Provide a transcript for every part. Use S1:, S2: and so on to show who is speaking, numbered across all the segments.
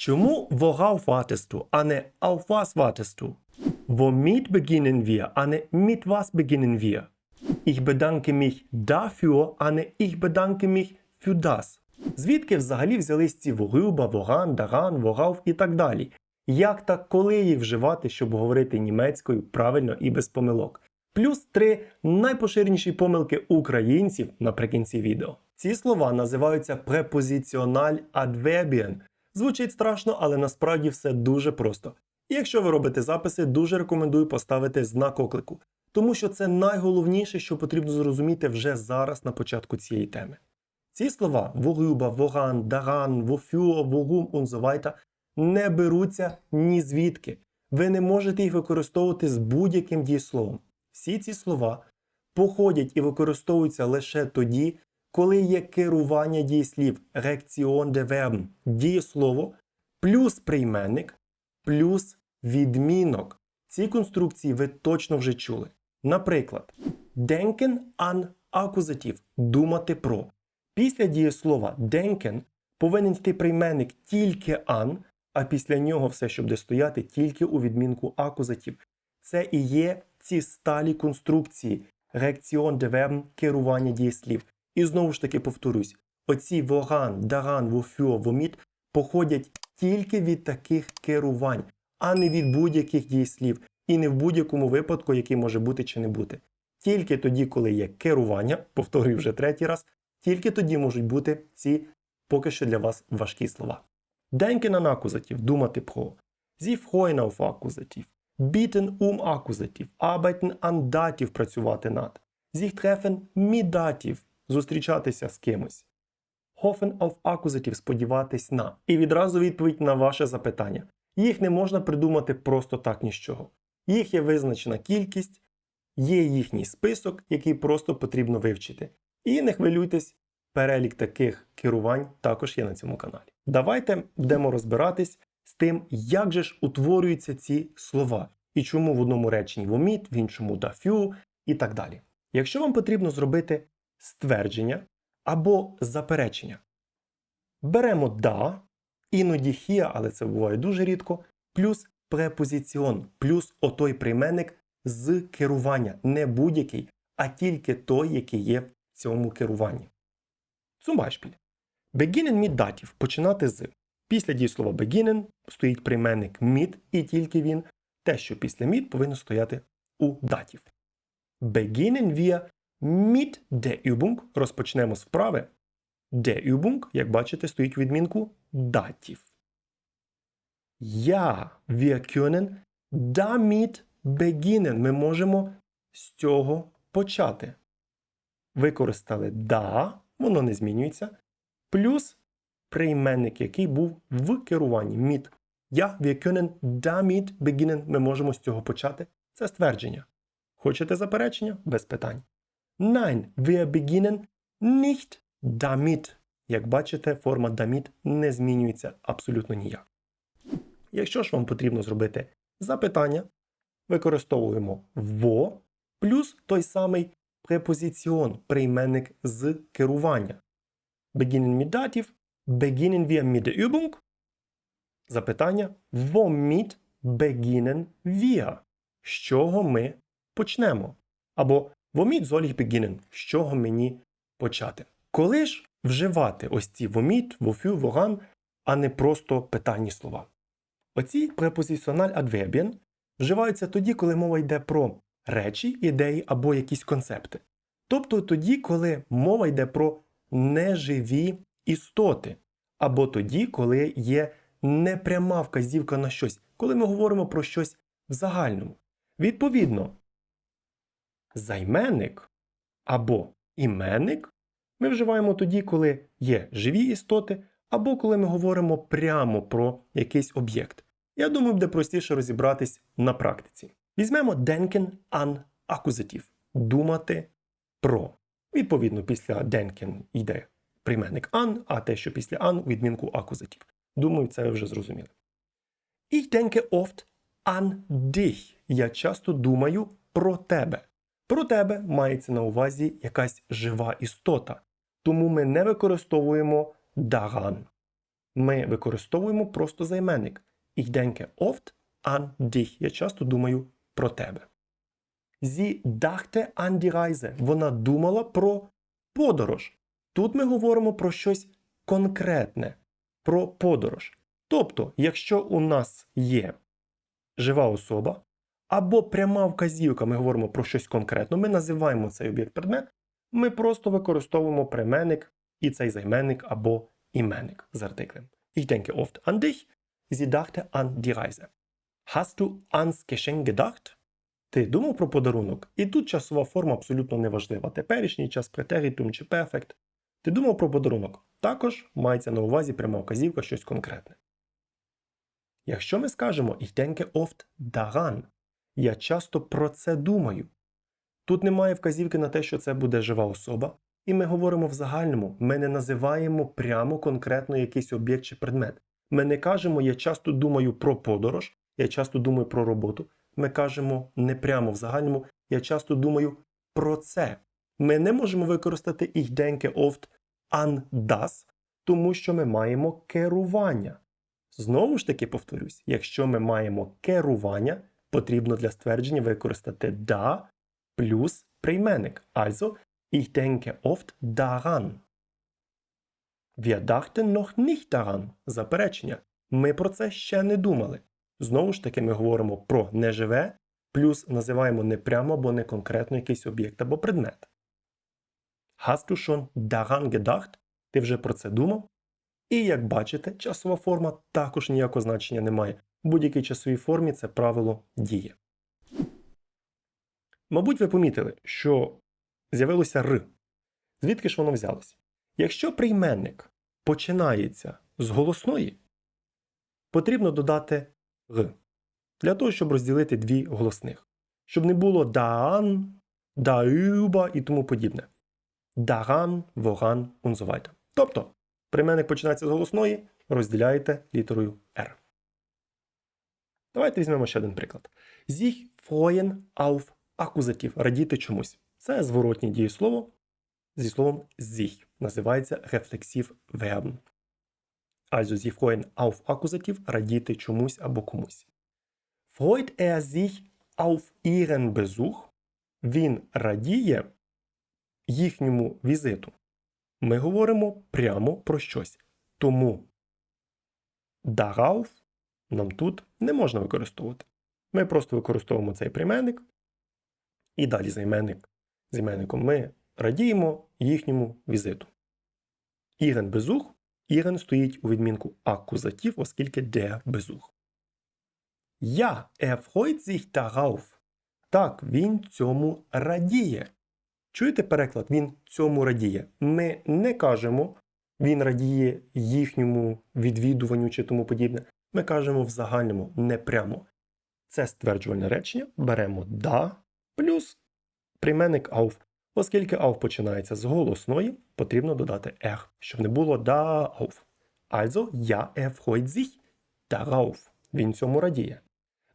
S1: Чому worauf wartest du, а не auf was wartest du? Womit beginnen wir, а не mit was beginnen wir? Ich bedanke mich dafür, а не ich bedanke mich für das. Звідки взагалі взялись ці worüber, woran, daran, worauf і так далі? Як та коли їх вживати, щоб говорити німецькою правильно і без помилок? Плюс три найпоширеніші помилки українців наприкінці відео. Ці слова називаються препозиціональ adverbien. Звучить страшно, але насправді все дуже просто. І якщо ви робите записи, дуже рекомендую поставити знак оклику, тому що це найголовніше, що потрібно зрозуміти вже зараз на початку цієї теми. Ці слова daran, wofür, worum und so weiter не беруться ні звідки. Ви не можете їх використовувати з будь-яким дієсловом. Всі ці слова походять і використовуються лише тоді, коли є керування дієслів Reaktion der Verben – дієслово плюс прийменник плюс відмінок. Ці конструкції ви точно вже чули. Наприклад, denken an акузатив думати про. Після дієслова denken повинен йти прийменник тільки an, а після нього все, що буде стояти, тільки у відмінку акузатив. Це і є ці сталі конструкції Reaktion der Verben – керування дієслів. І знову ж таки повторюсь: оці woran, daran, wofür, womit походять тільки від таких керувань, а не від будь-яких дієслів, і не в будь-якому випадку, який може бути чи не бути. Тільки тоді, коли є керування, повторюю вже третій раз, тільки тоді можуть бути ці поки що для вас важкі слова. Denken an акузатив, думати про. Sie freuen auf акузатив. Bieten um акузатив. Arbeiten an працювати над. Sich treffen mit датів, зустрічатися з кимось. Hoffen auf акузатив, сподіватись на. І відразу відповідь на ваше запитання. Їх не можна придумати просто так ні з чого. Їх є визначена кількість, є їхній список, який просто потрібно вивчити. І не хвилюйтесь, перелік таких керувань також є на цьому каналі. Давайте будемо розбиратись з тим, як же ж утворюються ці слова, і чому в одному реченні воміт, в іншому дафю і так далі. Якщо вам потрібно зробити ствердження або заперечення, беремо да, іноді хія, але це буває дуже рідко, плюс препозиціон, плюс отой прийменник з керування, не будь-який, а тільки той, який є в цьому керуванні. Beispiel. Beginnen mit датів починати з. Після дієслова beginnen стоїть прийменник mit і тільки він. Те, що після mit повинно стояти у датів. Beginnen wir mit der Übung. Розпочнемо з вправи. Der Übung, як бачите, стоїть у відмінку датів. Ja, wir können damit beginnen. Ми можемо з цього почати. Використали да, воно не змінюється. Плюс прийменник, який був в керуванні mit. Ja, wir können damit beginnen. Ми можемо з цього почати. Це ствердження. Хочете заперечення? Без питань. Nein, wir beginnen nicht damit. Як бачите, форма damit не змінюється абсолютно ніяк. Якщо ж вам потрібно зробити запитання, використовуємо во плюс той самий препозиціон, прийменник з керування. Beginnen mit датів, beginnen wir mit der Übung. Запитання womit beginnen wir? З чого ми почнемо? Або womit soll ich beginnen? З чого мені почати? Коли ж вживати ось ці womit, wofür, woran, а не просто питальні слова? Оці препозиціональ adverbien вживаються тоді, коли мова йде про речі, ідеї або якісь концепти. Тобто тоді, коли мова йде про неживі істоти, або тоді, коли є непряма вказівка на щось, коли ми говоримо про щось в загальному. Відповідно, займенник або іменник ми вживаємо тоді, коли є живі істоти, або коли ми говоримо прямо про якийсь об'єкт. Я думаю, буде простіше розібратись на практиці. Візьмемо denken an акузатив думати про. Відповідно, після denken йде прийменник an, а те, що після an, у відмінку акузатив. Думаю, це ви вже зрозуміли. Ich denke oft an dich. Я часто думаю про тебе. Про тебе мається на увазі якась жива істота. Тому ми не використовуємо daran. ми використовуємо просто займенник. Ich denke oft an dich. Я часто думаю про тебе. Sie dachte an die Reise. Вона думала про подорож. Тут ми говоримо про щось конкретне, про подорож. Тобто, якщо у нас є жива особа або пряма вказівка, ми говоримо про щось конкретне, ми називаємо цей об'єкт предмет, ми просто використовуємо применник і цей займенник або іменник з артиклем. Ich denke oft an dich. Sie dachte an die Reise. Hast du ans Geschenk gedacht? Ти думав про подарунок? І тут часова форма абсолютно неважлива. Теперішній час претерітум чи перфект. Ти думав про подарунок? Також мається на увазі пряма вказівка щось конкретне. Якщо ми скажемо Ich denke oft daran, я часто про це думаю. Тут немає вказівки на те, що це буде жива особа, і ми говоримо в загальному, ми не називаємо прямо конкретно якийсь об'єкт чи предмет. Ми не кажемо Я часто думаю про подорож, я часто думаю про роботу. Ми кажемо не прямо в загальному, я часто думаю про це. Ми не можемо використати Ich denke oft an das, тому що ми маємо керування. Знову ж таки повторюсь, якщо ми маємо керування, потрібно для ствердження використати да плюс прийменник. Also, ich denke oft daran. Wir dachten noch nicht daran. Заперечення. Ми про це ще не думали. Знову ж таки, ми говоримо про неживе, плюс називаємо не прямо або не конкретно якийсь об'єкт або предмет. Hast du schon daran gedacht? Ти вже про це думав? І як бачите, часова форма також ніякого значення не має. В будь-якій часовій формі це правило діє. Мабуть, ви помітили, що з'явилося р. Звідки ж воно взялося? Якщо прийменник починається з голосної, потрібно додати г для того, щоб розділити дві голосних. Щоб не було даан, даюба і тому подібне. Даган, воган, weiter. Тобто, прийменник починається з голосної, розділяєте літерою R. Давайте візьмемо ще один приклад. Sich freuen auf акузатив радіти чомусь. Це зворотнє дієслово зі словом sich. Називається рефлексів verben. Also sie freuen auf акузатив радіти чомусь або комусь. Freut er sich auf ihren Besuch? Він радіє їхньому візиту. Ми говоримо прямо про щось. Тому darauf нам тут не можна використовувати. Ми просто використовуємо цей прийменник. І далі займенник. З іменником ми радіємо їхньому візиту. Ірен Безух. Ірен стоїть у відмінку акузатив, оскільки der Безух. Я freut sich darauf. Так, він цьому радіє. Чуєте переклад? Він цьому радіє. Ми не кажемо, він радіє їхньому відвідуванню чи тому подібне. Ми кажемо в загальному, не прямо. Це стверджувальне речення. Беремо да плюс прийменник auf. Оскільки auf починається з голосної, потрібно додати er, щоб не було да auf. Also, ja, er freut sich darauf. Він цьому радіє.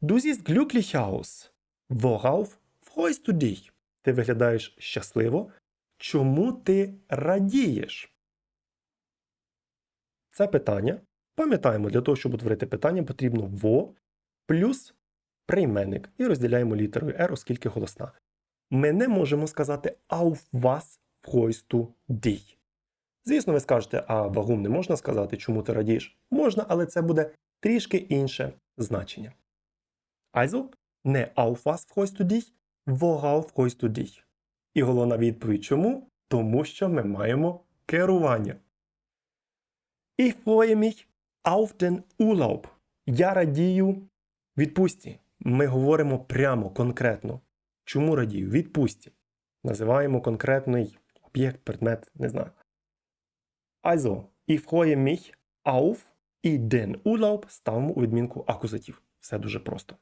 S1: Du siehst glücklich aus. Worauf freust du dich? Ти виглядаєш щасливо. Чому ти радієш? Це питання. Пам'ятаємо, для того, щоб утворити питання, потрібно во плюс прийменник і розділяємо літерою R, оскільки голосна. Ми не можемо сказати auf was freust du dich. Звісно, ви скажете, а вагум не можна сказати, чому ти радієш? Можна, але це буде трішки інше значення. Also, не auf was freust du dich, worauf freust du dich. І головна відповідь чому? Тому що ми маємо керування. Ich freue mich auf den Urlaub. Я радію відпустці. Ми говоримо прямо, конкретно. Чому радію? Відпустці. Називаємо конкретний об'єкт, предмет, не знаю. Also, ich freue mich auf і den Urlaub ставимо у відмінку акузатив. Все дуже просто.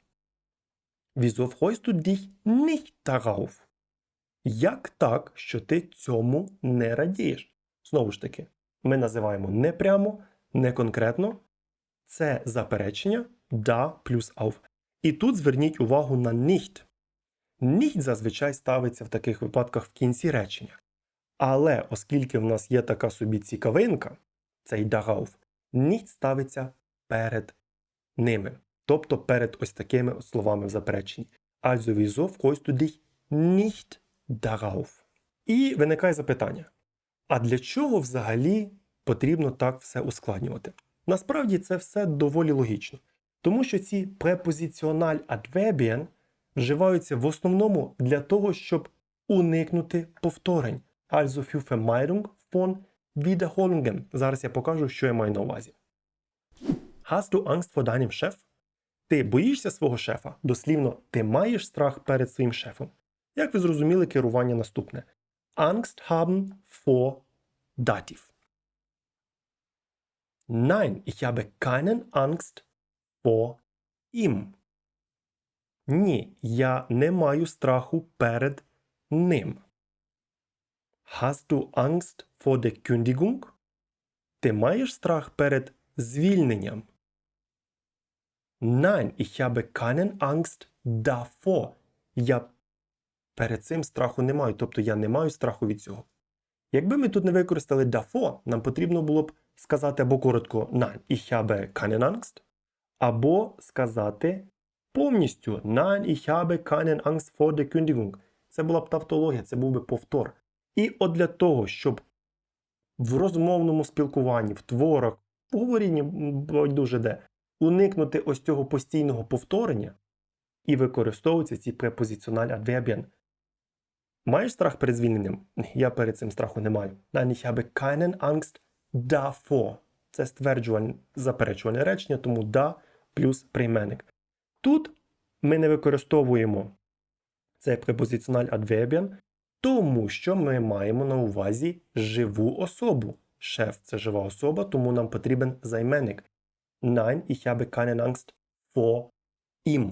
S1: Wieso freust du dich nicht darauf? Як так, що ти цьому не радієш? Знову ж таки, ми називаємо не прямо, не конкретно. Це заперечення да плюс auf. І тут зверніть увагу на nicht. Nicht зазвичай ставиться в таких випадках в кінці речення. Але оскільки в нас є така собі цікавинка, цей darauf, nicht ставиться перед ними. Тобто перед ось такими словами в запереченні. Also wieso freust du dich nicht darauf? І виникає запитання: а для чого взагалі потрібно так все ускладнювати? Насправді це все доволі логічно, тому що ці препозиціональ адвербієн вживаються в основному для того, щоб уникнути повторень. Also für Vermeidung von Wiederholungen. Зараз я покажу, що я маю на увазі. Hast du Angst vor deinem Chef? Ти боїшся свого шефа? Дослівно, ти маєш страх перед своїм шефом. Як ви зрозуміли, керування наступне. Angst haben vor Dativ. Nein, ich habe keinen Angst vor ihm. Ні, я не маю страху перед ним. Hast du Angst vor der Kündigung? Ти маєш страх перед звільненням? Nein, ich habe keinen Angst davor. Я перед цим страху не маю, тобто я не маю страху від цього. Якби ми тут не використали davor, нам потрібно було б сказати або коротко Nein, ich habe keinen Angst, або сказати повністю Nein, ich habe keinen Angst vor der Kündigung. Це була б тавтологія, це був би повтор. І от для того, щоб в розмовному спілкуванні, в творах, в говорінні байдуже де, уникнути ось цього постійного повторення і використовуються ці препозиціональ адвербіен. Маєш страх перед звільненням? Я перед цим страху не маю. Nein, ich habe keinen Angst davor. Це стверджувальне заперечувальне речення, тому да плюс прийменник. Тут ми не використовуємо цей препозиціональ адвербіен, тому що ми маємо на увазі живу особу. Шеф це жива особа, тому нам потрібен займенник. Nein, ich habe keine Angst vor ihm.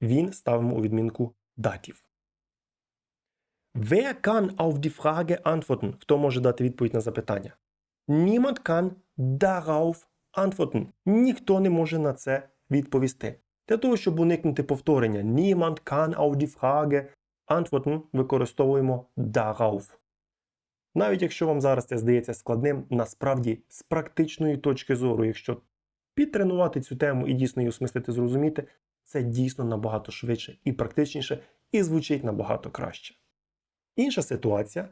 S1: Він ставимо у відмінку датів. Wer kann auf die Frage antworten? Хто може дати відповідь на запитання? Niemand kann darauf antworten. Ніхто не може на це відповісти. Для того, щоб уникнути повторення Niemand kann auf die Frage antworten, використовуємо darauf. Навіть якщо вам зараз це здається складним, насправді з практичної точки зору, якщо підтренувати цю тему і дійсно її осмислити, зрозуміти, це дійсно набагато швидше і практичніше, і звучить набагато краще. Інша ситуація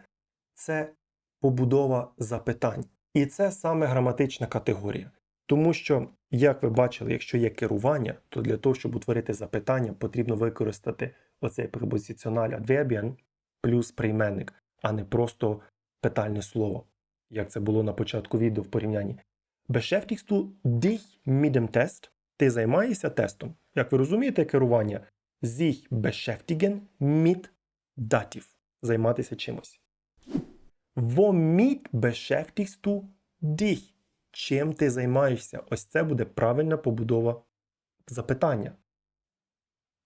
S1: це побудова запитань. І це саме граматична категорія. Тому що, як ви бачили, якщо є керування, то для того, щоб утворити запитання, потрібно використати оцей препозиціональ адвербіан плюс прийменник, а не просто питальне слово, як це було на початку відео в порівнянні. Beschäftigst du dich mit dem Test? Ти займаєшся тестом. Як ви розумієте, керування sich beschäftigen mit Dativ. Займатися чимось. Womit beschäftigst du dich? Чим ти займаєшся? Ось це буде правильна побудова запитання.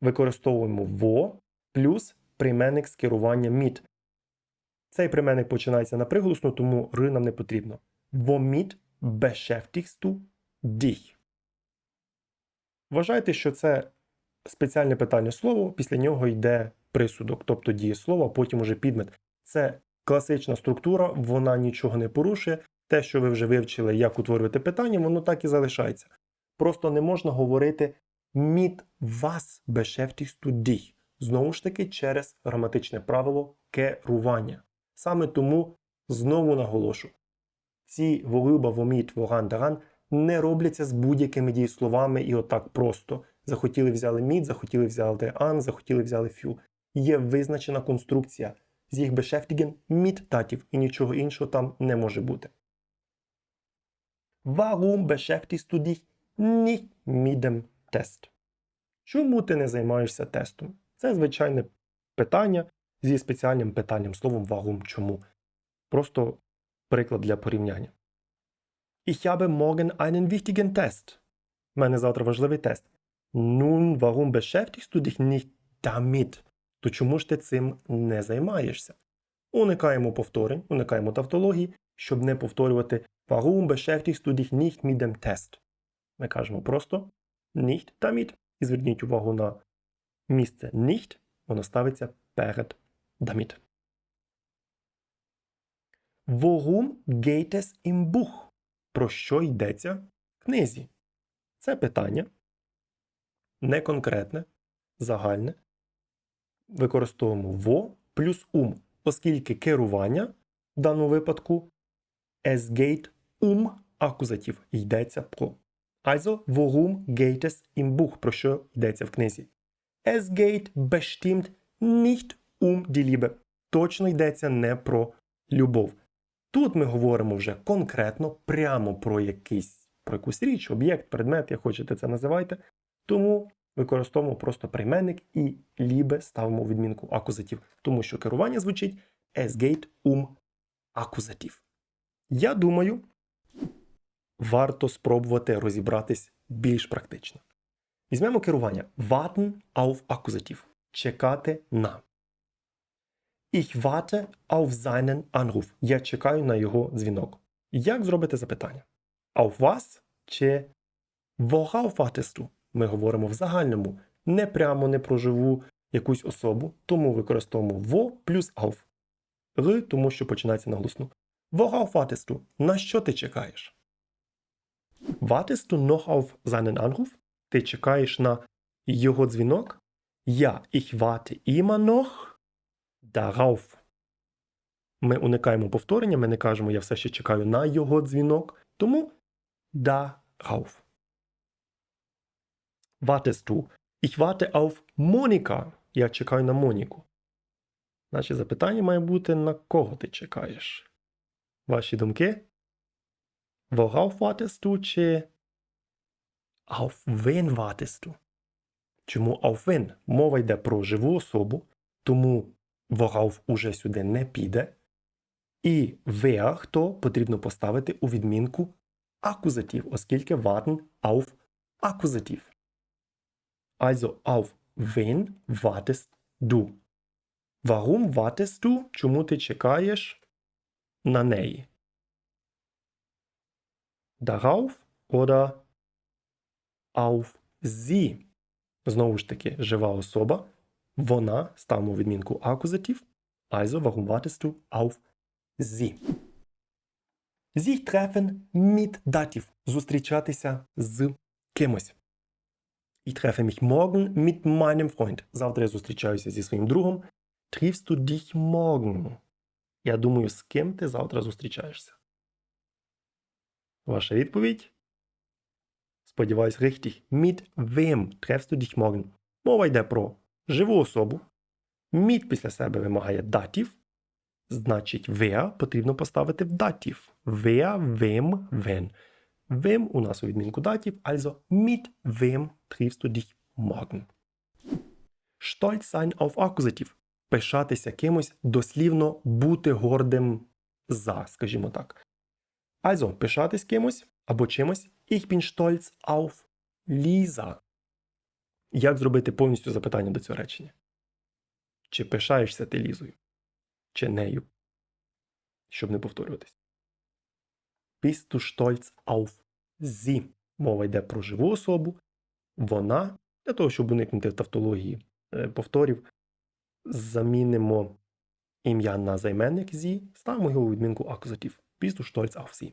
S1: Використовуємо во плюс прийменник з керування mit. Цей прийменник починається на приголосну, тому р нам не потрібно. Womit beschäftigst du dich? Вважайте, що це спеціальне питальне слово, після нього йде присудок, тобто дієслово, а потім уже підмет. Це класична структура, вона нічого не порушує. Те, що ви вже вивчили, як утворювати питання, воно так і залишається. Просто не можна говорити mit was beschäftigst du dich. Знову ж таки, через граматичне правило керування. Саме тому знову наголошу: ці волюба, воміт, воган, даран не робляться з будь-якими дієсловами і отак просто. Захотіли взяли мід, захотіли взяли ан, захотіли взяли фю. Є визначена конструкція з їх beschäftigen mit татів і нічого іншого там не може бути. Warum beschäftigst du dich nicht mit? Чому ти не займаєшся тестом? Це звичайне питання зі спеціальним питанням словом warum чому. Просто приклад для порівняння. Ich habe morgen einen wichtigen Test. У мене завтра важливий тест. Nun, warum beschäftigst du dich nicht damit? То чому ж ти цим не займаєшся? Уникаємо повторень, уникаємо тавтології, щоб не повторювати Warum beschäftigst du dich nicht mit dem Test? Ми кажемо просто nicht damit. І зверніть увагу на місце nicht, воно ставиться перед damit. Worum geht es im Buch? про що йдеться в книзі. Це питання не конкретне, загальне. Використовуємо во плюс ум, оскільки керування в даному випадку es geht um акузатив йдеться про. Also, worum geht es im Buch, про що йдеться в книзі. Es geht bestimmt nicht um die Liebe. Точно йдеться не про любов. Тут ми говоримо вже конкретно прямо про якийсь про якусь річ, об'єкт, предмет, як хочете це називайте. Тому використовуємо просто прийменник і лібе ставимо відмінку акузатив, тому що керування звучить es geht um акузатив. Я думаю, варто спробувати розібратись більш практично. Візьмемо керування warten auf акузатив. Чекати на. Ich warte auf seinen Anruf. Я чекаю на його дзвінок. Як зробити запитання? Auf was чи worauf wartest du? Ми говоримо в загальному, не прямо не про живу якусь особу, тому використовуємо во плюс auf. Р, тому що починається на голосну. Worauf wartest du? На що ти чекаєш? Wartest du noch auf seinen Anruf? Ти чекаєш на його дзвінок? Ja, ich warte immer noch darauf. Ми уникаємо повторення, ми не кажемо я все ще чекаю на його дзвінок, тому darauf. Wartest du? Ich warte auf Monika. Я чекаю на Моніку. Наше запитання має бути на кого ти чекаєш? Ваші думки? Worauf wartest du чи auf wen wartest du? Чому auf wen? Мова йде про живу особу, тому worauf уже сюди не піде. І wer, хто потрібно поставити у відмінку акузатив, оскільки warten auf акузатив. Also auf wen wartest du? Warum wartest du? Чому ти чекаєш на неї? Darauf oder auf sie? Знову ж таки, жива особа. Вона ставимо відмінку акузатив. Also, warum wartest du auf sie? Sich treffen mit Dativ. Зустрічатися з кимось. Ich treffe mich morgen mit meinem Freund. Завтра я зустрічаюся зі своїм другом. Triffst du dich morgen? Я думаю, з ким ти завтра зустрічаєшся. Ваша відповідь? Сподіваюсь, richtig. Mit wem treffst du dich morgen? Мова йде про живу особу. Mit після себе вимагає датів. Значить, wer потрібно поставити в датів. Wer, wem, when. Wem у нас у відмінку датів, also mit wem triffst du dich morgen. Stolz sein auf акузатив. Пишатися кимось, дослівно бути гордим за, скажімо так. Also, пишатись кимось або чимось. Ich bin stolz auf Lisa. Як зробити повністю запитання до цього речення? Чи пишаєшся ти Лізою? Чи нею? Щоб не повторюватись. Bist du stolz auf sie? Мова йде про живу особу. Вона, для того, щоб уникнути тавтології е, повторів, замінимо ім'я на займенник sie, ставимо його у відмінку акузатив. Bist du stolz auf sie?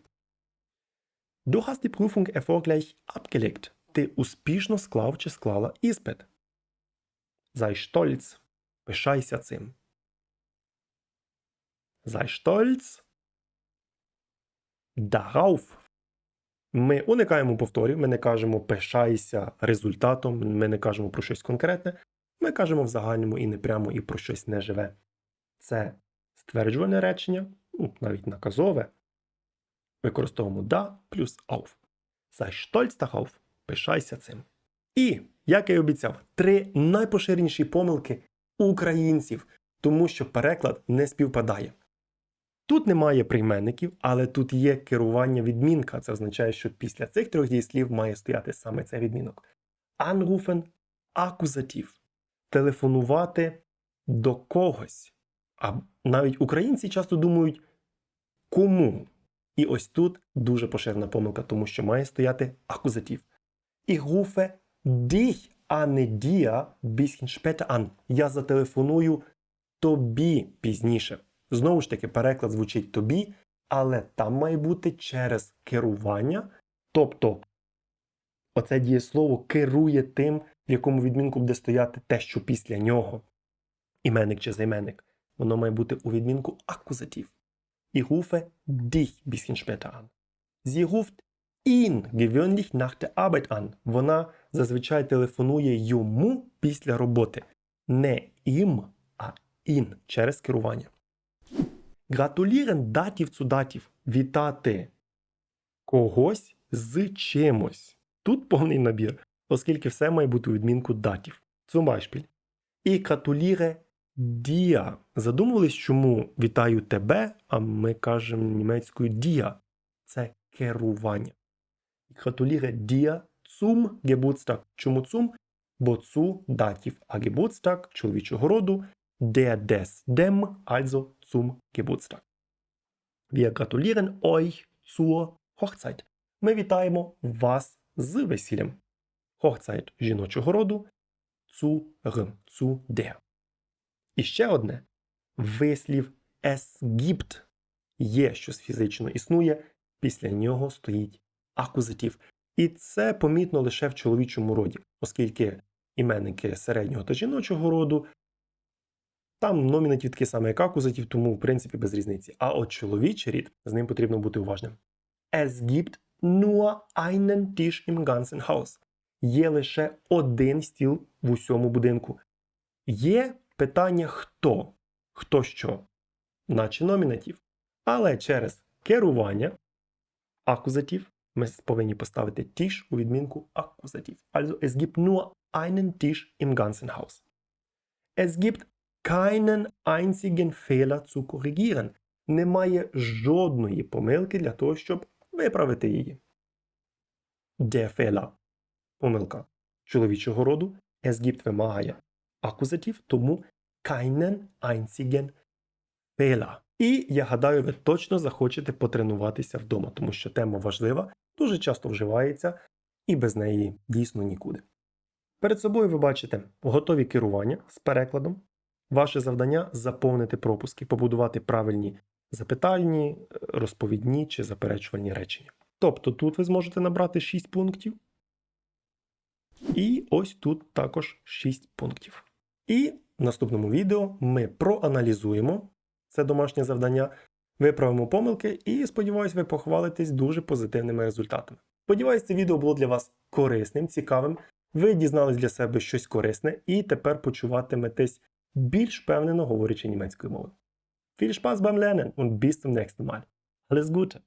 S1: Du hast die Prüfung erfolgreich abgelegt. Ти успішно склав чи склала іспит. Sei stolz. Пишайся цим. Sei stolz. Darauf. Ми уникаємо повторів, ми не кажемо пишайся результатом, ми не кажемо про щось конкретне. Ми кажемо в загальному і не прямо і про щось неживе. Це стверджувальне речення, ну, навіть наказове. Використовуємо да плюс auf. Sei stolz darauf. Пишайся цим. І, як я й обіцяв, три найпоширеніші помилки українців, тому що переклад не співпадає. Тут немає прийменників, але тут є керування відмінка. Це означає, що після цих трьох дієслів має стояти саме цей відмінок. Anrufen – акузатив. Телефонувати до когось. А навіть українці часто думають кому. І ось тут дуже поширена помилка, тому що має стояти акузатив. Ich rufe dich, а не bisschen später. Я зателефоную тобі пізніше. Знову ж таки, переклад звучить тобі, але там має бути через керування. Тобто, оце дієслово керує тим, в якому відмінку буде стояти те, що після нього. Іменник чи займенник. Воно має бути у відмінку акузатив. Ich rufe dich bisschen später an. Sie ruft ihn. Вона зазвичай телефонує йому після роботи. Не їм, а ін через керування. Гратулірен датів цу датів. Вітати когось з чимось. Тут повний набір, оскільки все має бути у відмінку датів. Beispiel. І гратуліре дія. Задумувались, чому вітаю тебе, а ми кажемо німецькою дія. Це керування. Гратуліре дія zum Geburtstag. Чому zum? Бо цу датів, а Geburtstag чоловічого роду der des dem, also zum Geburtstag. Wir gratulieren euch zur Hochzeit. Ми вітаємо вас з весіллям. Hochzeit жіночого роду zu r, zu der. І ще одне. Вислів es gibt є щось фізично існує, після нього стоїть акузатив. І це помітно лише в чоловічому роді, оскільки іменники середнього та жіночого роду там номінатив такий самий, як акузатив, тому в принципі без різниці. А от чоловічий рід з ним потрібно бути уважним. Es gibt nur einen Tisch im ganzen Haus. Є лише один стіл в усьому будинку. Є питання хто? Хто що? Наче номінатив. Але через керування акузатив ми повинні поставити Tisch у відмінку акузатив. Also es gibt nur einen Tisch im ganzen Haus. Es gibt keinen einzigen Fehler zu korrigieren. Немає жодної помилки для того, щоб виправити її. Der Fehler – помилка чоловічого роду. Es gibt вимагає акузатив, тому keinen einzigen Fehler. І я гадаю, ви точно захочете потренуватися вдома, тому що тема важлива, дуже часто вживається і без неї дійсно нікуди. Перед собою ви бачите готові керування з перекладом. Ваше завдання заповнити пропуски, побудувати правильні запитальні, розповідні чи заперечувальні речення. Тобто тут ви зможете набрати 6 пунктів. І ось тут також 6 пунктів. І в наступному відео ми проаналізуємо це домашнє завдання, виправимо помилки і сподіваюся, ви похвалитесь дуже позитивними результатами. Сподіваюсь, це відео було для вас корисним, цікавим. Ви дізнались для себе щось корисне і тепер почуватиметесь більш впевнено говорячи німецькою мовою. Viel Spaß beim Lernen und bis zum nächsten Mal. Alles Gute!